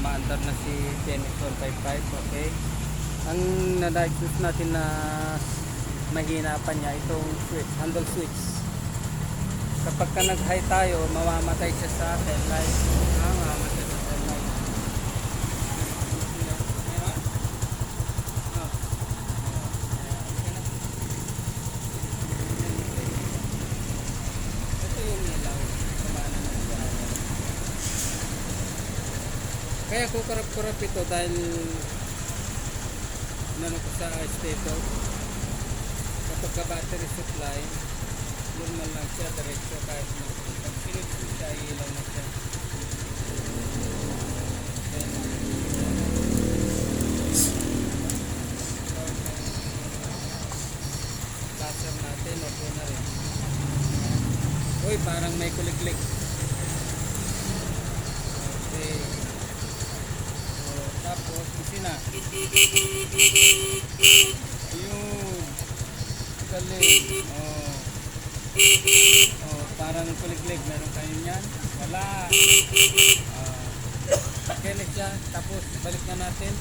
maandar na si TNX 155. Okay. Ang na-diagnose natin na mahina pa niya itong switch, handle switch. Kapag ka nag-high tayo, mamamatay siya sa headlight. Ah, mamamatay sa headlight. Meron? Ah. Ito yung ilaw. Kumana ng ilaw. Kaya kukurap-kurap ito dahil nano ko sa stator. Kapag ka battery supply, normal lang siya, diretso kahit pag sinit siya, ilaw na siya. Laser natin, okay na rin. Uy, parang may kuliklik. na. Ayun. Galing. Oh. Oh, parang kuliklik. Meron kayo niyan? Wala. Oh. Okay, next siya. Tapos, balik na natin.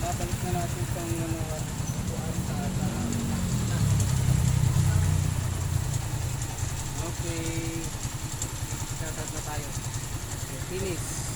Babalik na natin itong ano. Okay. Tatat na tayo. Okay, finish.